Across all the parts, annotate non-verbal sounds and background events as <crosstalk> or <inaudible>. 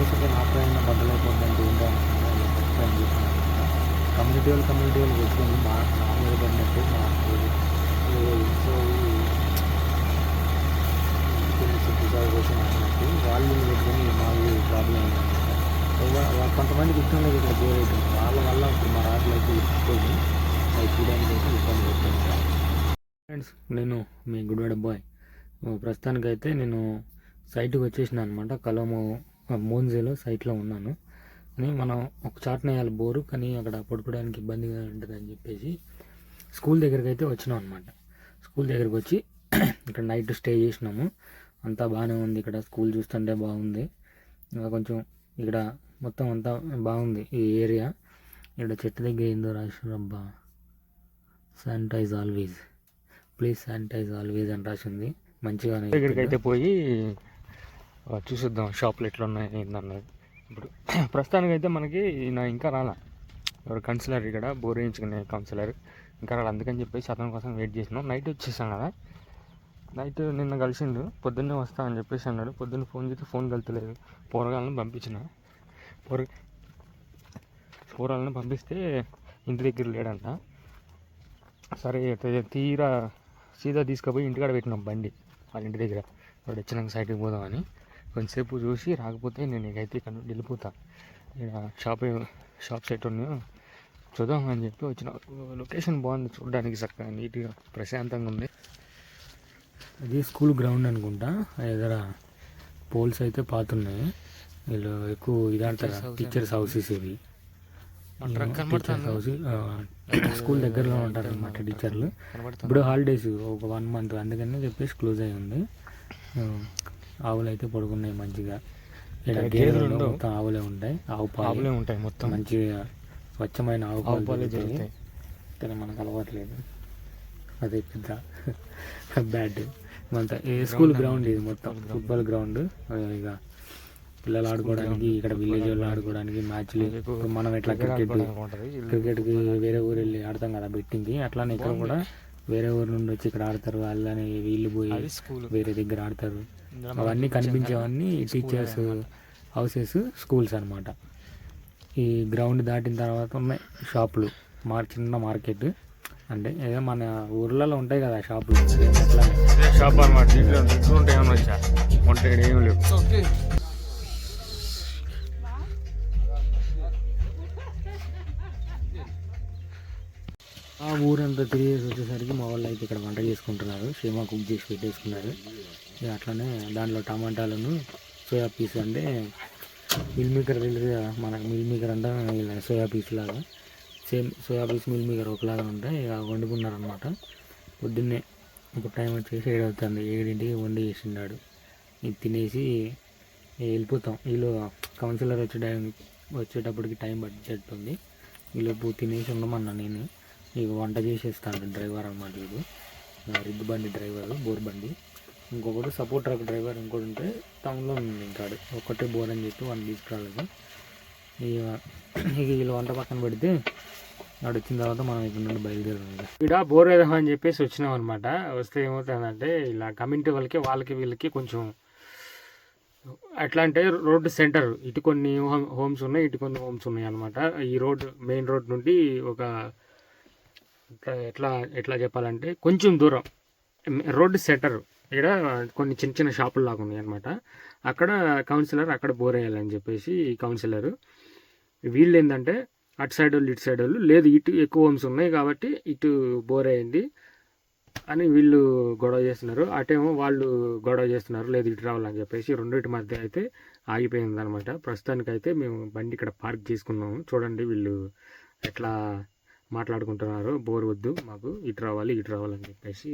పోతే నా ప్రయాణం బద్దలైపోతుందంటే ఏంటో అనుకున్నా ఇలా కమ్యూనిటీ వాళ్ళు కమ్యూనిటీ వాళ్ళు పెట్టుకొని మా నా మీద పడినట్టు మా సో సిద్ధిసాగు కోసం అన్నట్టు వాళ్ళు పెట్టుకొని మాకు ప్రాబ్లం అయిందన్నమాట కొంతమందికి ఇష్టం లేదు ఇక్కడ బోర్ అవుతుంది వాళ్ళ వల్ల ఇప్పుడు మా రాజులైతే అయితే ఇచ్చిపోయి అవి చూడడానికి అయితే ఇబ్బంది పెట్టాను ఫ్రెండ్స్ నేను మీ గుడ్వాడ బాయ్ ప్రస్తుతానికైతే నేను సైట్కి వచ్చేసిన అనమాట. కలము మోన్జేలో సైట్లో ఉన్నాను. అని మనం ఒక చాట్న వేయాలి బోరు కానీ అక్కడ పడుకోవడానికి ఇబ్బందిగా ఉంటుంది అని చెప్పేసి స్కూల్ దగ్గరికి అయితే వచ్చినాం అనమాట స్కూల్ దగ్గరికి వచ్చి <clears throat> ఇక్కడ నైట్ స్టే చేసినాము. అంతా బాగానే ఉంది ఇక్కడ స్కూల్ చూస్తుంటే బాగుంది. ఇంకా కొంచెం ఇక్కడ మొత్తం అంతా బాగుంది ఈ ఏరియా. ఇక్కడ చెట్టు దగ్గర ఏందో రాసిరబ్బా sanitise always please sanitise always అని రాసింది. మంచిగానే ఇక్కడికి అయితే పోయి చూసేద్దాం షాప్లు ఎట్లా ఉన్నాయి ఏందన్నది. ఇప్పుడు <clears throat> ప్రస్తుతానికి అయితే మనకి నా ఇంకా రాలా. ఎవరు కౌన్సిలర్ ఇక్కడ బోర్ వేయించుకునే కౌన్సిలర్. ఇంకా రాలి అందుకని చెప్పేసి అతని కోసం వెయిట్ చేసినాం నైట్ వచ్చేసాం కదా. నైట్ నిన్న కలిసిండు పొద్దున్నే వస్తా అని చెప్పేసి అన్నాడు. పొద్దున్న ఫోన్ చేస్తే ఫోన్ కలుతలేదు. పోరగాళ్ళని పంపించిన. పోర పోరాలను పంపిస్తే ఇంటి దగ్గర లేడంట. సరే అయితే తీరా సీదా తీసుకుపోయి ఇంటికాడ పెట్టినాం బండి. వాళ్ళ ఇంటి దగ్గర. వాడు వచ్చినాక సైడ్కి పోదామని. కొంతసేపు చూసి రాకపోతే నేను ఇకైతే ఇక్కడ నుండి వెళ్ళిపోతా. ఇక్కడ షాప్ షాప్ సైట్ ఉన్నాయో చూద్దాం అని చెప్పి వచ్చిన. లొకేషన్ బాగుంది చూడడానికి చక్కగా నీట్గా ప్రశాంతంగా ఉంది. ఇది స్కూల్ గ్రౌండ్ అనుకుంటా. ఎదుర పోల్స్ అయితే పాతున్నాయి. వీళ్ళు ఎక్కువ ఇదాడతారు టీచర్స్ హౌసెస్ ఇవి. టీచర్స్ హౌస్ స్కూల్ దగ్గరలో ఉంటారు అనమాట టీచర్లు ఇప్పుడు హాలిడేస్ ఒక వన్ మంత్ అందుకని చెప్పేసి క్లోజ్ అయి ఉంది. ఆవులు అయితే పడుకున్నాయి మంచిగా. ఇక్కడ గేదెలు మొత్తం ఆవులే ఉంటాయి. ఆవు పాలు. ఆవులే ఉంటాయి మొత్తం. మంచిగా స్వచ్ఛమైన ఆవు ఆవు పాలు. దొరుకుతాయి. కానీ మనకు అలవాట్లేదు. అదే పెద్ద బ్యాడ్ మొత్తం ఏ స్కూల్ గ్రౌండ్ ఇది మొత్తం. Football ground. ఇక పిల్లలు ఆడుకోవడానికి ఇక్కడ విలేజ్ వాళ్ళు ఆడుకోవడానికి మ్యాచ్లు. ఇప్పుడు మనం ఎట్లా క్రికెట్ క్రికెట్కి వేరే ఊరు వెళ్ళి ఆడతాం కదా బెట్టింగ్కి అట్లానే ఇక్కడ కూడా వేరే ఊరు నుండి వచ్చి ఇక్కడ ఆడతారు. వాళ్ళని వీళ్ళు పోయి వేరే దగ్గర ఆడతారు. అవన్నీ కనిపించేవన్నీ టీచర్స్ హౌసెస్ స్కూల్స్ అన్నమాట. ఈ గ్రౌండ్ దాటిన తర్వాత ఉన్నాయి షాపులు మార్ చిన్న మార్కెట్ అంటే ఏదో మన ఊర్లలో ఉంటాయి కదా షాపులు అట్లా షాప్ అనమాట దీంట్లో ఉంటాయి ఏమన్నా వచ్చా? వంట ఏం లేవు. ఆ ఊరంతా తిరిగేసి వచ్చేసరికి మా వాళ్ళు అయితే ఇక్కడ వంట చేసుకుంటున్నారు. షేమా కుక్ చేసి పెట్టేసుకున్నారు. ఇక అట్లనే దాంట్లో టమాటాలను సోయా పీస్ అంటే మిల్ మేకర్ తెలుసు కదా మనకు మిల్ మేకర్ అంటే ఇలా సోయా పీస్ లాగా. Same soya piece meal maker ఒకలాగా ఉంటాయి. ఇక వండుకున్నారనమాట పొద్దున్నే ఇప్పుడు టైం వచ్చేసి ఏడు అవుతుంది. ఏడింటికి వండి చేసిండాడు. ఇది తినేసి వెళ్ళిపోతాం. వీళ్ళు కౌన్సిలర్ వచ్చే టైం వచ్చేటప్పటికి టైం పట్టేటట్టుంది వీళ్ళు తినేసి ఉండమన్నా నేను. ఇక వంట చేసేస్తాను డ్రైవర్ అన్నమాట వీడు. రిద్దు బండి డ్రైవర్ బోర్ బండి. ఇంకొకటి సపోర్ట్ ట్రక్ డ్రైవర్ ఇంకోటి ఉంటే టౌన్లో ఉంది ఇంకాడు ఒక్కటే బోర్ అని చెప్పి వన్ తీసుకురాలేదు. ఇక ఇక వీళ్ళు వంట పక్కన పెడితే వాడు వచ్చిన తర్వాత మనం ఇక్కడ నుండి బయలుదేరాలి ఇక్కడ బోర్ వేద్దాం అని చెప్పేసి వచ్చినాం అనమాట వస్తే ఏమవుతుందంటే ఇలా కమ్యూనిటీ వాళ్ళకి వాళ్ళకి వీళ్ళకి కొంచెం ఎట్లా అంటే రోడ్డు సెంటర్ ఇటు కొన్ని హోమ్- హోమ్స్ ఉన్నాయి ఇటు కొన్ని హోమ్స్ ఉన్నాయి అనమాట ఈ రోడ్ మెయిన్ రోడ్ నుండి ఒక ఎట్లా ఎట్లా చెప్పాలంటే కొంచెం దూరం. రోడ్డు సెటర్ ఇక్కడ కొన్ని చిన్న చిన్న షాపులు లాగా ఉన్నాయి అనమాట అక్కడ కౌన్సిలర్ అక్కడ బోర్ వేయాలని చెప్పేసి కౌన్సిలర్ వీళ్ళు ఏంటంటే అటు సైడ్ వాళ్ళు ఇటు సైడ్ వాళ్ళు లేదు ఇటు ఎక్కువ హోమ్స్ ఉన్నాయి కాబట్టి ఇటు బోర్ అయింది అని వీళ్ళు గొడవ చేస్తున్నారు. అటేమో వాళ్ళు గొడవ చేస్తున్నారు లేదు ఇటు రావాలని చెప్పేసి రెండింటి మధ్య అయితే ఆగిపోయింది అనమాట ప్రస్తుతానికైతే మేము బండి ఇక్కడ పార్క్ చేసుకున్నాము. చూడండి వీళ్ళు ఎట్లా మాట్లాడుకుంటున్నారు. బోర్ వద్దు మాకు ఇటు రావాలి ఇటు రావాలని చెప్పేసి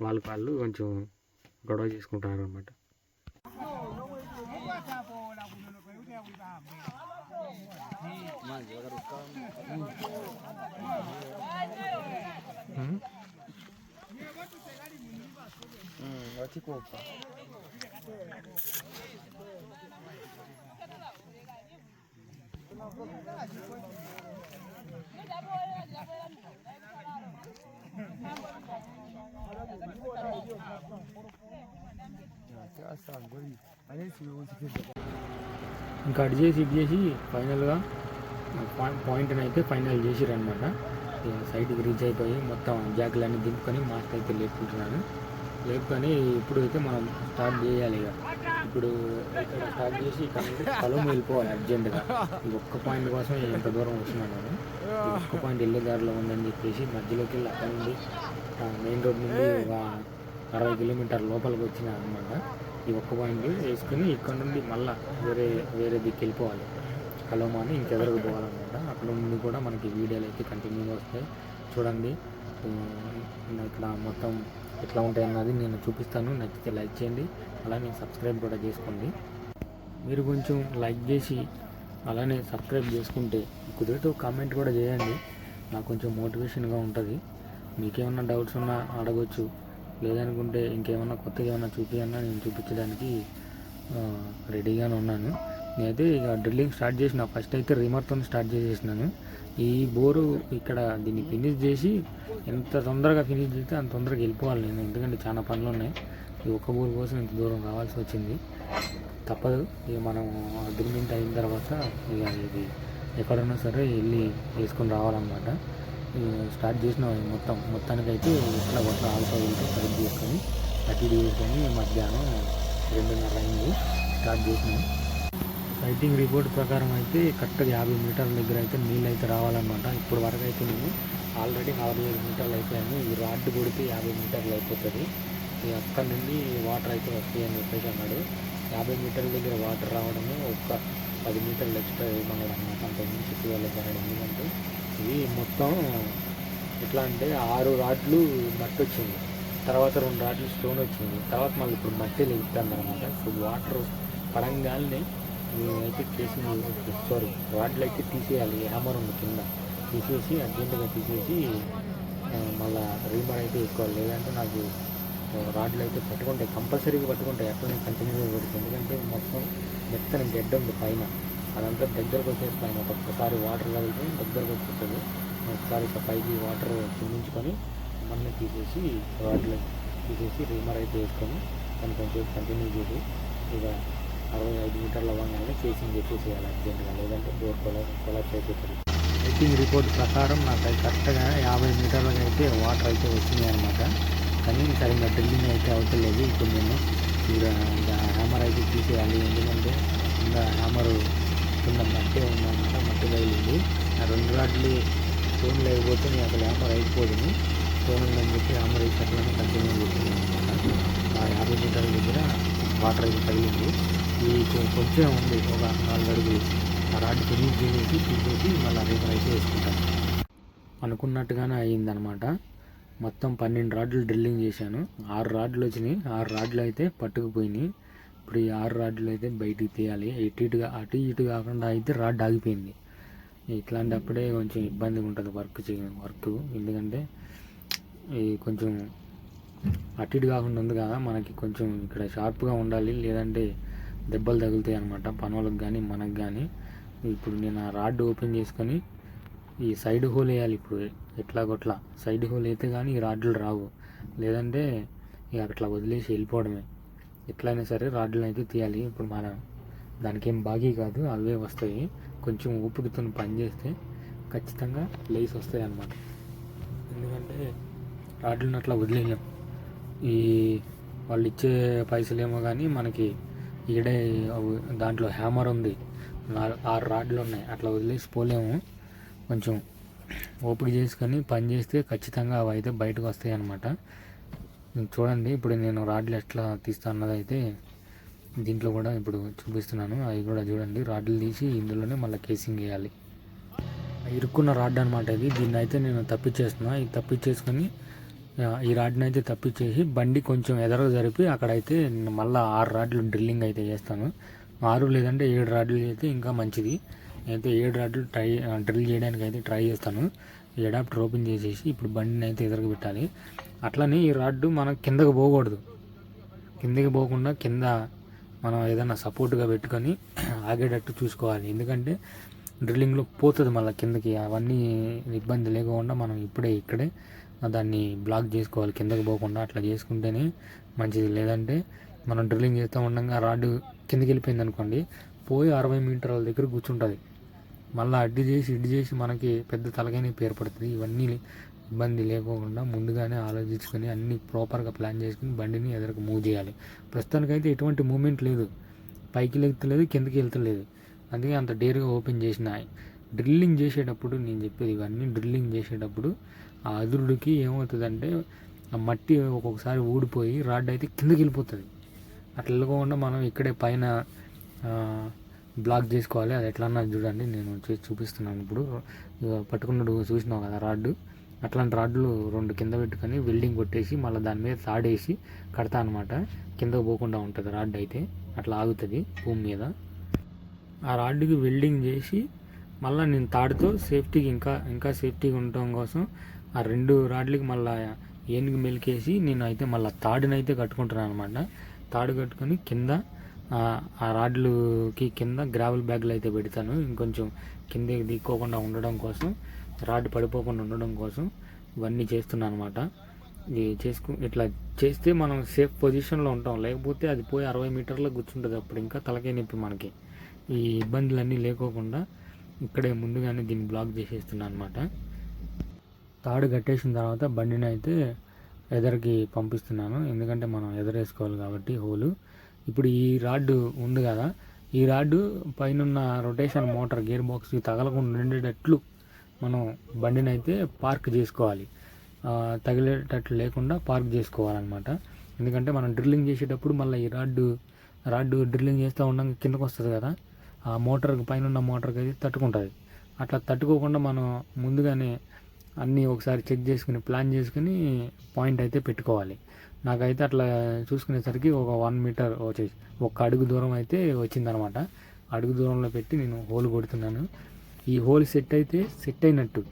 వాళ్ళకి వాళ్ళు కొంచెం గొడవ చేసుకుంటున్నారు అనమాట ఇంకా అటు చేసి ఇది చేసి ఫైనల్గా పాయింట్ని అయితే ఫైనల్ చేసిరనమాట సైడ్కి రీచ్ అయిపోయి మొత్తం జాకులన్నీ దింపుకొని మాస్క్ అయితే లేపుకుంటున్నాను లేపుకొని ఇప్పుడు అయితే మనం స్టార్ట్ చేయాలి ఇక. ఇప్పుడు ఇక్కడ స్టార్ట్ చేసి ఇక్కడ నుంచి వెళ్ళిపోవాలి అర్జెంటుగా ఒక్క పాయింట్ కోసం ఎంత దూరం వస్తున్నాను నేను పాయింట్ వెళ్ళే దారిలో ఉందని చెప్పేసి మధ్యలోకి వెళ్ళి అక్కడ నుండి మెయిన్ రోడ్ నుండి ఒక అరవై కిలోమీటర్ లోపలికి వచ్చిన అనమాట ఈ ఒక్క పాయింట్ వేసుకుని ఇక్కడ నుండి మళ్ళీ వేరే వేరే దిక్కు వెళ్ళిపోవాలి. కలవమాని ఇంకెదరకు పోవాలన్నమాట. అక్కడ నుండి కూడా మనకి వీడియోలు అయితే కంటిన్యూగా వస్తాయి. చూడండి. ఇక్కడ మొత్తం ఎట్లా ఉంటాయి అన్నది నేను చూపిస్తాను. నచ్చితే లైక్ చేయండి. అలానే సబ్స్క్రైబ్ కూడా చేసుకోండి. మీరు కొంచెం లైక్ చేసి అలానే సబ్స్క్రైబ్ చేసుకుంటే కుదిరితే కామెంట్ కూడా చేయండి. నాకు కొంచెం మోటివేషన్గా ఉంటుంది. మీకేమన్నా డౌట్స్ ఉన్నా అడగొచ్చు. లేదనుకుంటే ఇంకేమన్నా కొత్తగా ఏమన్నా చూపించన్నా నేను చూపించడానికి రెడీగానే ఉన్నాను. నేనైతే ఇక డ్రిల్లింగ్ స్టార్ట్ చేసిన. ఫస్ట్ అయితే రిమర్తో స్టార్ట్ చేసేసినాను. ఈ బోరు ఇక్కడ దీన్ని ఫినిష్ చేసి ఎంత తొందరగా ఫినిష్ చేస్తే అంత తొందరగా వెళ్ళిపోవాలి నేను. ఎందుకంటే చాలా పనులు ఉన్నాయి. ఈ ఒక్క బోర్ కోసం ఇంత దూరం రావాల్సి వచ్చింది. తప్పదు. ఇక మనం అగ్రిమెంట్ అయిన తర్వాత ఇక ఇది ఎక్కడున్నా సరే వెళ్ళి వేసుకొని రావాలన్నమాట. స్టార్ట్ చేసిన మొత్తం మొత్తానికైతే ఇట్లా కొట్ల ఆల్సో వెళ్తే కరెక్ట్ చేసుకొని అటు చేసుకొని మధ్యాహ్నం రెండున్నర అయింది స్టార్ట్ చేసినాం. సైటింగ్ రిపోర్ట్ ప్రకారం అయితే కరెక్ట్గా యాభై మీటర్ల దగ్గర అయితే నీళ్ళు అయితే రావాలన్నమాట. ఇప్పుడు వరకు అయితే నేను ఆల్రెడీ నలభై ఐదు మీటర్లు అయిపోయాను. ఈ రాడ్ కొడితే యాభై మీటర్లు అయిపోతుంది. అక్కడ నుండి వాటర్ అయితే వస్తాయి అని చెప్పేసి అన్నాడు. యాభై మీటర్ల దగ్గర వాటర్ రావడమే ఒక్క పది మీటర్లు ఎక్స్ట్రా వేయమన్నాడు అనమాట అంత మించి తీయాలన్నాడు ఎందుకంటే ఇది మొత్తం ఎట్లా అంటే ఆరు రాడ్లు మట్టి వచ్చింది. తర్వాత రెండు రాడ్లు స్టోన్ వచ్చింది. తర్వాత మళ్ళీ ఇప్పుడు మట్టి లెగుతుంది అనమాట సో వాటర్ పడంగానే మేమైతే కేసు సారీ రాడ్లు అయితే తీసేయాలి హ్యామర్ ఉంది కింద. తీసేసి అర్జెంటుగా తీసేసి మళ్ళీ రీమర్ అయితే వేసుకోవాలి. లేదంటే నాకు రాడ్లు అయితే పట్టుకుంటాయి కంపల్సరీగా పట్టుకుంటాయి. అట్లనే కంటిన్యూగా పడుతుంది ఎందుకంటే మొత్తం మెత్తని గెడ్డ ఉంది పైన. అదంతా దగ్గరకు వచ్చేస్తాయి ఒక్కొక్కసారి వాటర్ తగిలితే దగ్గరకు వచ్చేస్తుంది. ఒకసారి ఇట్లా పైకి వాటర్ చిందించుకొని మన్ను తీసేసి రాడ్లు తీసేసి రీమర్ అయితే వేసుకొని దాన్ని కొంచెం కంటిన్యూ చేసి ఇక అరవై ఐదు మీటర్ల అవ్వగానే కేసింగ్ చేసేసేయాలి అర్జెంట్గా. లేదంటే బోర్ కొలా కొలాప్స్ అయిపోతుంది రిపోర్ట్ ప్రకారం నాకు కరెక్ట్గా యాభై మీటర్లకు అయితే వాటర్ అయితే వచ్చినాయి అనమాట. కానీ సరిగ్గా డ్రిల్లింగ్ అయితే అవుతలేదు ఇప్పుడు నేను ఇంకా హ్యామర్ అయితే తీసేయాలి. ఎందుకంటే ఇంకా హ్యామర్ కింద మట్టి ఉందన్నమాట మట్టి బయలుంది ఆ రెండు రాడ్లు స్టోన్ లేకపోతే నేను అసలు హ్యామర్ అయిపోతుంది స్టోన్ ఉందని చెప్పి హ్యామర్ అయితే అట్లనే కంటిన్యూ చేస్తున్నాను అనమాట ఆ యాభై మీటర్ల దగ్గర వాటర్ అయితే తగిలింది. ఈ కొంచెం ఉంది. ఒక నాలుగు అడుగులు. ఆ రాడ్ ఫినిష్ చేసేసి తీసేసి మళ్ళీ రేపు అయితే వేసుకుంటాను. అనుకున్నట్టుగానే అయ్యిందనమాట మొత్తం పన్నెండు రాడ్లు డ్రిల్లింగ్ చేశాను. ఆరు రాడ్లు వచ్చినాయి. ఆరు రాడ్లు అయితే పట్టుకుపోయినాయి. ఇప్పుడు ఈ ఆరు రాడ్లు అయితే బయటికి తీయాలి. ఇటు ఇటుగా అటు ఇటు కాకుండా అయితే రాడ్ ఆగిపోయింది. ఇట్లాంటప్పుడే కొంచెం ఇబ్బందిగా ఉంటుంది వర్క్ చేయడం వర్క్. ఎందుకంటే ఈ కొంచెం అటు ఇటు కాకుండా ఉంది కదా మనకి కొంచెం ఇక్కడ షార్ప్గా ఉండాలి. లేదంటే దెబ్బలు తగులుతాయి అనమాట పనులకు కానీ మనకు కానీ ఇప్పుడు నేను ఆ రాడ్ ఓపెన్ చేసుకొని ఈ సైడ్ హోల్ వేయాలి ఇప్పుడు. ఎట్లా కొట్లా సైడ్ హోల్ అయితే కానీ ఈ రాడ్లు రావు. లేదంటే ఇక అట్లా వదిలేసి వెళ్ళిపోవడమే. ఎట్లయినా సరే రాడ్లను అయితే తీయాలి. ఇప్పుడు మన దానికి ఏం బాగీ కాదు. అవే వస్తాయి. కొంచెం ఊపిరితో పని చేస్తే ఖచ్చితంగా లేస్ వస్తాయి అన్నమాట. ఎందుకంటే రాడ్లను అట్లా వదిలేయలేం. ఈ వాళ్ళు ఇచ్చే పైసలేమో కానీ మనకి ఈడే దాంట్లో హ్యామర్ ఉంది. ఆరు రాడ్లు ఉన్నాయి. అట్లా వదిలేసి పోలేము. కొంచెం ఓపిక చేసుకొని పని చేస్తే ఖచ్చితంగా అవి అయితే బయటకు వస్తాయి అన్నమాట. చూడండి ఇప్పుడు నేను రాడ్లు ఎట్లా తీస్తా అన్నది అయితే దీంట్లో కూడా ఇప్పుడు చూపిస్తున్నాను. అవి కూడా చూడండి రాడ్లు తీసి ఇందులోనే మళ్ళీ కేసింగ్ వేయాలి. ఇరుక్కున్న రాడ్ అనమాట ఇది. దీన్ని అయితే నేను తప్పించేస్తున్నా. ఇది తప్పించేసుకొని ఈ రాడ్ని అయితే తప్పించేసి బండి కొంచెం ఎదరకు జరిపి అక్కడైతే మళ్ళీ ఆరు రాడ్లు డ్రిల్లింగ్ అయితే చేస్తాను. ఆరు లేదంటే ఏడు రాడ్లు అయితే ఇంకా మంచిది. అయితే ఏడు రాడ్లు ట్రై డ్రిల్ చేయడానికి అయితే ట్రై చేస్తాను. ఈ అడాప్టర్ ఓపెన్ చేసేసి ఇప్పుడు బండిని అయితే ఎదురుకు పెట్టాలి. అట్లనే ఈ రాడ్డు మనం కిందకు పోకూడదు. కిందకి పోకుండా కింద మనం ఏదైనా సపోర్ట్గా పెట్టుకొని <clears throat> ఆగేటట్టు చూసుకోవాలి. ఎందుకంటే డ్రిల్లింగ్లో పోతుంది మళ్ళీ కిందకి. అవన్నీ ఇబ్బంది లేకుండా మనం ఇప్పుడే ఇక్కడే దాన్ని బ్లాక్ చేసుకోవాలి. కిందకి పోకుండా అట్లా చేసుకుంటేనే మంచిది. లేదంటే మనం డ్రిల్లింగ్ చేస్తూ ఉండగా రాడ్ కిందకి వెళ్ళిపోయింది అనుకోండి పోయి అరవై మీటర్ల దగ్గర కూర్చుంటుంది. మళ్ళీ అడ్డు చేసి ఇడ్డు చేసి మనకి పెద్ద తలకైన పేరు పడుతుంది. ఇవన్నీ ఇబ్బంది లేకోకుండా ముందుగానే ఆలోచించుకొని అన్ని ప్రాపర్గా ప్లాన్ చేసుకుని బండిని ఎదురుకు మూవ్ చేయాలి. ప్రస్తుతానికైతే ఎటువంటి మూమెంట్ లేదు. పైకి వెళ్తలేదు కిందకి వెళ్తలేదు. అందుకే అంత డేర్గా ఓపెన్ చేసిన. డ్రిల్లింగ్ చేసేటప్పుడు నేను చెప్పేది ఇవన్నీ డ్రిల్లింగ్ చేసేటప్పుడు ఆ అదురుడికి ఏమవుతుందంటే ఆ మట్టి ఒక్కొక్కసారి ఊడిపోయి రాడ్ అయితే కిందకి వెళ్ళిపోతుంది. అట్లా వెళ్ళకుండా మనం ఇక్కడే పైన బ్లాక్ చేసుకోవాలి. అది ఎట్లా అన్నది చూడండి నేను చేసి చూపిస్తున్నాను ఇప్పుడు. ఇగ పట్టుకున్నాడు చూసినావు కదా రాడ్డు. అట్లాంటి రాడ్లు రెండు కింద పెట్టుకొని వెల్డింగ్ కొట్టేసి మళ్ళీ దాని మీద తాడేసి కడతా అనమాట కిందకు పోకుండా ఉంటుంది రాడ్ అయితే. అట్లా ఆగుతుంది భూమి మీద. ఆ రాడ్డుకి వెల్డింగ్ చేసి మళ్ళీ నేను తాడుతో సేఫ్టీకి ఇంకా ఇంకా సేఫ్టీగా ఉండటం కోసం ఆ రెండు రాడ్లకి మళ్ళీ ఏనుగు మెలికేసి నేను అయితే మళ్ళీ తాడునైతే కట్టుకుంటున్నాను అనమాట తాడు కట్టుకొని కింద ఆ, రాడ్లుకి కింద గ్రావెల్ బ్యాగ్లు అయితే పెడతాను. ఇంకొంచెం కిందకి దిక్కోకుండా ఉండడం కోసం రాడ్ పడిపోకుండా ఉండడం కోసం ఇవన్నీ చేస్తున్నాను అనమాట ఇది చేసుకు ఇట్లా చేస్తే మనం సేఫ్ పొజిషన్లో ఉంటాం. లేకపోతే అది పోయి అరవై మీటర్లో కూర్చుంటుంది అప్పుడు ఇంకా తలకే నొప్పి మనకి. ఈ ఇబ్బందులన్నీ లేకోకుండా ఇక్కడే ముందుగానే దీన్ని బ్లాక్ చేసేస్తున్నాను అనమాట తాడు కట్టేసిన తర్వాత బండిని అయితే ఎదరికి పంపిస్తున్నాను. ఎందుకంటే మనం ఎదరేసుకోవాలి కాబట్టి హోలు. ఇప్పుడు ఈ రాడ్ ఉంది కదా ఈ రాడ్ పైన రొటేషన్ మోటార్ గేర్ బాక్స్కి తగలకుండా ఉండేటట్లు మనం బండిని అయితే పార్క్ చేసుకోవాలి. తగిలేటట్లు లేకుండా పార్క్ చేసుకోవాలన్నమాట. ఎందుకంటే మనం డ్రిల్లింగ్ చేసేటప్పుడు మళ్ళీ ఈ రాడ్డు రాడ్డు డ్రిల్లింగ్ చేస్తూ ఉండగా కిందకు వస్తుంది కదా ఆ మోటార్కి పైన ఉన్న మోటార్కి అయితే తట్టుకుంటుంది. అట్లా తట్టుకోకుండా మనం ముందుగానే అన్నీ ఒకసారి చెక్ చేసుకుని ప్లాన్ చేసుకుని పాయింట్ అయితే పెట్టుకోవాలి. నాకైతే అట్లా చూసుకునేసరికి ఒక వన్ మీటర్ వచ్చేసి. ఒక అడుగు దూరం అయితే వచ్చిందనమాట. అడుగు దూరంలో పెట్టి నేను హోల్ కొడుతున్నాను. ఈ హోల్ సెట్ అయితే సెట్ అయినట్టు.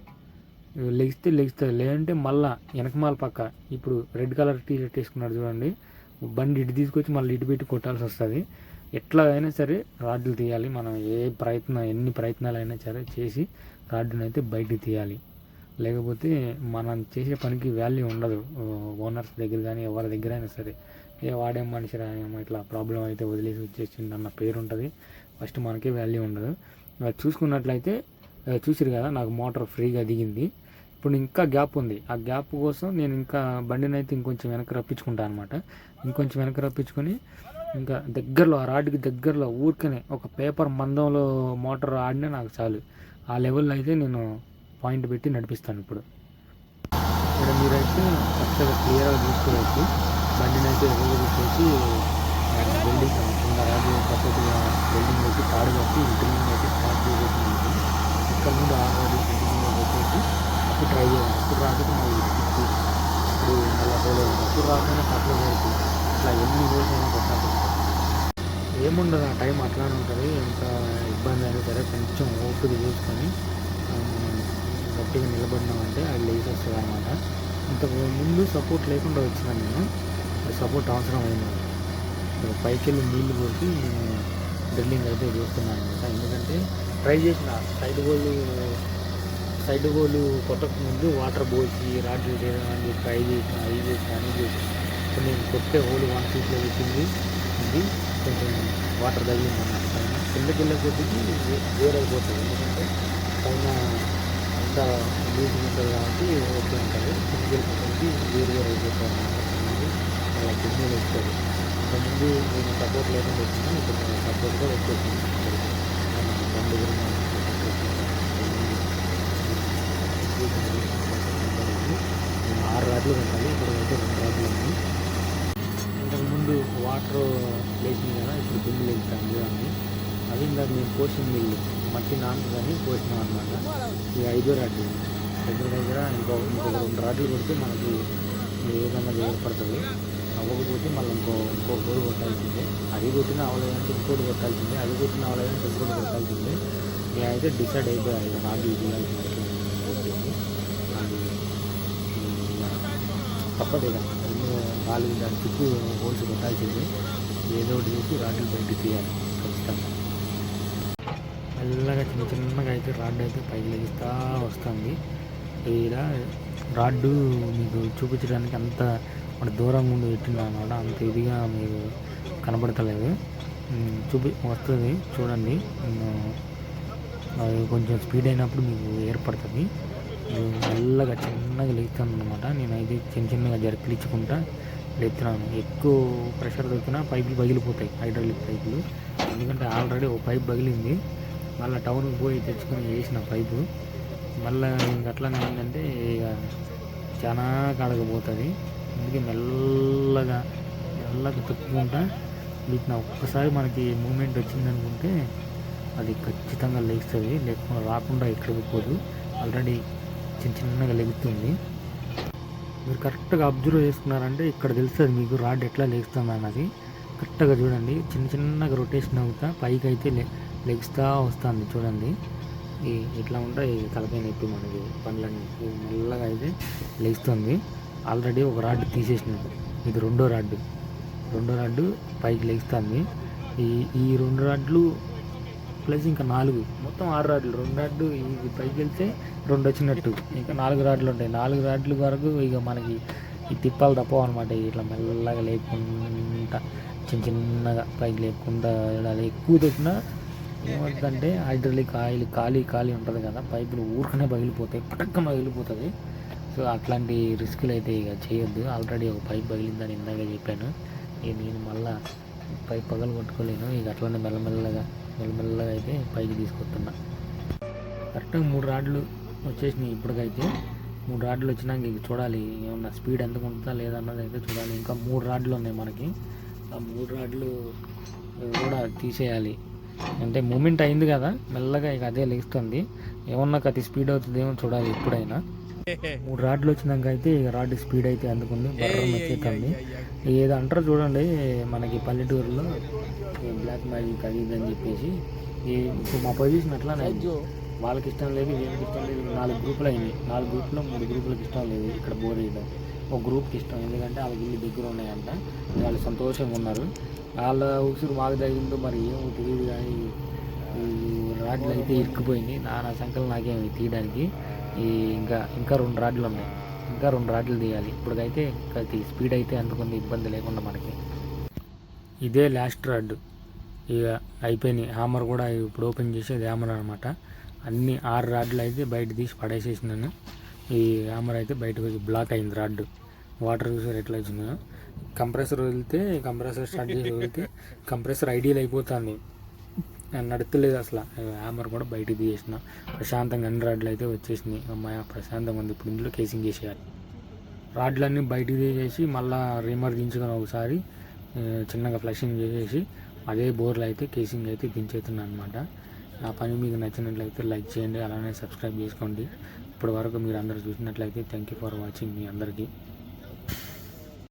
లెగిస్తే లెగిస్తుంది లేదంటే మళ్ళా వెనకమాల పక్క ఇప్పుడు రెడ్ కలర్ టీ షర్ట్ వేసుకున్నాడు చూడండి. బండి ఇటు తీసుకొచ్చి మళ్ళీ ఇటు పెట్టి కొట్టాల్సి వస్తుంది. ఎట్లా అయినా సరే రాడ్లు తీయాలి మనం. ఏ ప్రయత్నం ఎన్ని ప్రయత్నాలు అయినా సరే చేసి రాడ్డునైతే బయటికి తీయాలి. లేకపోతే మనం చేసే పనికి వాల్యూ ఉండదు. ఓనర్స్ దగ్గర కానీ ఎవరి దగ్గర అయినా సరే. ఏ వాడేం మనిషి రాయమో ఇట్లా ప్రాబ్లం అయితే వదిలేసి వచ్చేసింది అన్న పేరు ఉంటుంది. ఫస్ట్ మనకే వాల్యూ ఉండదు. అది చూసుకున్నట్లయితే చూసిరు కదా నాకు మోటార్ ఫ్రీగా దిగింది. ఇప్పుడు ఇంకా గ్యాప్ ఉంది. ఆ గ్యాప్ కోసం నేను ఇంకా బండిని అయితే ఇంకొంచెం వెనక రప్పించుకుంటాను అనమాట ఇంకొంచెం వెనక రప్పించుకొని ఇంకా దగ్గరలో ఆ రాడ్కి దగ్గరలో ఊరికనే ఒక పేపర్ మందంలో మోటార్ ఆడినా నాకు చాలు. ఆ లెవెల్లో అయితే నేను పాయింట్ పెట్టి నడిపిస్తాను ఇప్పుడు. ఇక్కడ మీరైతే చక్కగా క్లియర్గా చూసుకోవచ్చు. బండిని అయితే ఎగరగొట్టేసి బిల్డింగ్ కింద రాజు సపోర్ట్గా బిల్డింగ్ పెట్టి తాడు కట్టి డ్రిల్లింగ్ అయితే స్టార్ట్ చేసేసి ఇక్కడ నుండి ఆ రాజు బిల్డింగ్ పెట్టేసి అప్పుడు ట్రై చేయాలి. అప్పుడు రాకపోతే మళ్ళీ ఇప్పుడు ఇప్పుడు మళ్ళీ పోలేదు అప్పుడు రాకపోయినా పక్కన వరకు ఇట్లా ఎన్ని రోజులు అయినా కొట్టాలి. ఏముండదు ఆ టైం అట్లానే ఉంటుంది. ఎంత ఇబ్బంది అయినా సరే కొంచెం ఓపిక చూసుకొని గట్టిగా నిలబడినామంటే అది లేచి వస్తుంది అనమాట ఇంతకు ముందు సపోర్ట్ లేకుండా వచ్చినాను నేను సపోర్ట్ అవసరం అయింది పైకి వెళ్ళి నీళ్ళు పోసి నేను డ్రిల్లింగ్ అయితే చేస్తున్నాను అనమాట ఎందుకంటే ట్రై చేసిన సైడ్ గోళ్ళు సైడ్ గోళ్ళు కొట్టక ముందు వాటర్ పోసి రాడ్లు చేయడం అని చెప్పి ట్రై చేసిన అవి చేసిన అని చేసి నేను కొట్టే హోల్ వన్ ఫీట్లో పెట్టింది ఇది కొంచెం వాటర్ తగిలింది అన్నమాట పైన. కిందకి వెళ్ళే కొద్దికి వేరైపోతుంది ఎందుకంటే పైన అంతా లూజ్ ఉంటుంది కాబట్టి ఓకే ఉంటుంది సింగిల్ వెళ్ళిపోతుంది వేరు వేరు అయిపోతుంది అలా కింద వస్తుంది ఇంతకుముందు నేను సపోర్ట్ లేకుండా వచ్చినా ఇప్పుడు నేను సపోర్ట్గా వచ్చేసింది బండి గురించి నేను ఆరు రాడ్లు పెట్టాలి ఇప్పుడు అయితే రెండు రాడ్లు ఉన్నాయి ఇంతకుముందు వాటర్ లేచింది కదా ఇప్పుడు బిల్లు వెళ్తాను చూడండి అది ఇందాక నేను పోషన్ మిల్లు. మట్టి నానుతుందని పోసినాం అనమాట ఈ ఐదో రాడ్లు. దగ్గర దగ్గర ఇంకో ఇంకో రెండు రాడ్లు కొడితే మనకి ఏ విధంగా ఏర్పడుతుంది అవ్వకపోతే మళ్ళీ ఇంకో ఇంకో గోడు కొట్టాల్సిందే. అది కొట్టిన అవ్వలేదంటే ఇంకోటి కొట్టాల్సిందే. అది కొట్టిన అవ్వలేదంటే ఇంకోటి కొట్టాల్సిందే. నేనైతే డిసైడ్ అయిపోయాయి ఇది రాడ్లు తీయాల్సిందే అది తప్పదు ఇక. ఎన్నో నాలుగు దాని చుట్టూ హోల్స్ కొట్టాల్సిందే. ఏదో ఒకటి చేసి రాడ్లు బయటకు తీయాలి. ఖచ్చితంగా. మెల్లగా చిన్న చిన్నగా అయితే రాడ్ అయితే పైకి లెగిస్తూ వస్తుంది. ఇలా రాడ్డు మీకు చూపించడానికి అంత మన దూరం ఉండి పెట్టింది అనమాట అంత ఇదిగా మీరు కనబడతలేదు. చూపి వస్తుంది. చూడండి. అది కొంచెం స్పీడ్ అయినప్పుడు మీకు ఏర్పడుతుంది. మెల్లగా చిన్నగా లేస్తాను అనమాట నేనైతే చిన్న చిన్నగా జర్కులు ఇచ్చుకుంటా లేపుతున్నాను. ఎక్కువ ప్రెషర్ దొరికినా పైపులు పగిలిపోతాయి. హైడ్రాలిక్ పైపులు. ఎందుకంటే ఆల్రెడీ ఒక పైప్ పగిలింది. మళ్ళీ టౌన్కి పోయి తెచ్చుకొని వేసిన పైపు. మళ్ళీ ఇంక ఏంటంటే ఇక చాలా కడగబోతుంది అందుకే మెల్లగా మెల్లగా తొక్కుకుంటా వీటిని ఒక్కసారి మనకి మూమెంట్ వచ్చింది అనుకుంటే అది ఖచ్చితంగా లేస్తుంది. లేకుండా రాకుండా ఎక్కడికి పోదు. ఆల్రెడీ చిన్న చిన్నగా లెగుతుంది. మీరు కరెక్ట్గా అబ్జర్వ్ చేసుకున్నారంటే ఇక్కడ తెలుస్తుంది మీకు రాడ్ ఎట్లా లేస్తుంది అన్నది కరెక్ట్గా చూడండి. చిన్న చిన్నగా రొటేషన్ అవుతా. పైకి అయితే లే లెగుస్తా వస్తుంది చూడండి. ఈ ఇట్లా ఉంటాయి తలపై నొప్పి మనకి పండ్లన్నీ మెల్లగా అయితే లేస్తుంది. ఆల్రెడీ ఒక రాడ్ తీసేసినాడు ఇది రెండో రాడ్డు రెండో రాడ్డు పైకి లేస్తుంది. ఈ ఈ రెండు రాడ్లు ప్లస్ ఇంకా నాలుగు. మొత్తం ఆరు రాడ్లు. రెండు రాడ్లు ఇది పైకి వెళ్తే రెండు వచ్చినట్టు. ఇంకా నాలుగు రాడ్లు ఉంటాయి. నాలుగు రాడ్ల వరకు ఇక మనకి ఈ తిప్పాలు తప్పవు అనమాట ఇట్లా మెల్లగా లేకుండా చిన్న చిన్నగా పైకి లేకుండా ఎక్కువ తొక్కినా ఏమవుతుందంటే హైడ్రాలిక్ ఆయిల్ ఖాళీ ఖాళీ ఉంటుంది కదా పైపులు ఊరికనే పగిలిపోతాయి పటక్కన పగిలిపోతుంది సో అట్లాంటి రిస్కులు అయితే ఇక చేయొద్దు. ఆల్రెడీ ఒక పైప్ పగిలిందని ఇందాక చెప్పాను. ఇక నేను మళ్ళా పైప్ పగలు కొట్టుకోలేను ఇక అట్లనే మెల్లమెల్లగా మెల్లమెల్లగా అయితే పైకి తీసుకొస్తున్నా. కరెక్ట్గా మూడు రాడ్లు వచ్చేసినాయి ఇప్పటికైతే. మూడు రాడ్లు వచ్చినాక ఇక చూడాలి ఏమన్నా స్పీడ్ ఎంత ఉంటుందా లేదన్నది అయితే చూడాలి. ఇంకా మూడు రాడ్లు ఉన్నాయి మనకి. ఆ మూడు రాడ్లు కూడా తీసేయాలి. అంటే మూమెంట్ అయింది కదా మెల్లగా ఇక అదే లేస్తుంది. ఏమన్నా అతి స్పీడ్ అవుతుందేమో చూడాలి ఎప్పుడైనా. మూడు రాడ్లు వచ్చినాక అయితే ఇక రాడ్ స్పీడ్ అయితే అందుకుంది బర్రం వచ్చేస్తుంది ఏదో అంటారు చూడండి మనకి పల్లెటూరులో ఈ బ్లాక్ మ్యాజిక్ అది ఇది అని చెప్పేసి. ఈ ఇప్పుడు మా పొజిషన్ అట్లానే. వాళ్ళకి ఇష్టం లేదు వీళ్ళకి ఇష్టం లేదు నాలుగు గ్రూపులు అయినాయి. నాలుగు గ్రూపులో మూడు గ్రూపులకు ఇష్టం లేదు ఇక్కడ బోర్ వేయడం ఒక గ్రూప్కి ఇష్టం ఎందుకంటే వాళ్ళకి ఇల్లు దగ్గర ఉన్నాయంట. వాళ్ళు సంతోషంగా ఉన్నారు. వాళ్ళ ఉసురు మాకు తగిందో మరి ఏమో తెలియదు కానీ ఈ రాడ్లు అయితే ఇరుక్కుపోయింది నా నా నాకేమి తీయడానికి. ఈ ఇంకా ఇంకా రెండు రాడ్లు ఉన్నాయి. ఇంకా రెండు రాడ్లు తీయాలి. ఇప్పటికైతే అది స్పీడ్ అయితే అందుకుంది ఇబ్బంది లేకుండా మనకి. ఇదే లాస్ట్ రాడ్. ఇక అయిపోయినాయి. హ్యామర్ కూడా ఇప్పుడు ఓపెన్ చేసేది హ్యామర్ అనమాట అన్ని ఆరు రాడ్లు అయితే బయట తీసి పడేసేసినాను. ఈ హ్యామర్ అయితే బయటకు వచ్చి బ్లాక్ అయింది రాడ్. వాటర్ చూసారు ఎట్లా వచ్చిందో? కంప్రెసర్ వదిలితే కంప్రెసర్ స్టార్ట్ చేసి వదిలితే కంప్రెసర్ ఐడియల్ అయిపోతుంది. నడతలేదు అసలు. హ్యామర్ కూడా బయటకు తీసేసిన. ప్రశాంతంగా అన్ని రాడ్లు అయితే వచ్చేసినాయి. అమ్మాయి ప్రశాంతంగా ఉంది. ఇప్పుడు ఇందులో కేసింగ్ చేసేయాలి. రాడ్లన్నీ బయటకు తీసేసి మళ్ళా రీమర్ దించుకొని ఒకసారి చిన్నగా ఫ్లషింగ్ చేసేసి అదే బోర్లు అయితే కేసింగ్ అయితే దించేస్తున్నాను అనమాట నా పని మీకు నచ్చినట్లయితే లైక్ చేయండి. అలానే సబ్స్క్రైబ్ చేసుకోండి. ఇప్పటి వరకు మీరు అందరు చూసినట్లయితే థ్యాంక్ యూ ఫర్ వాచింగ్ మీ అందరికీ.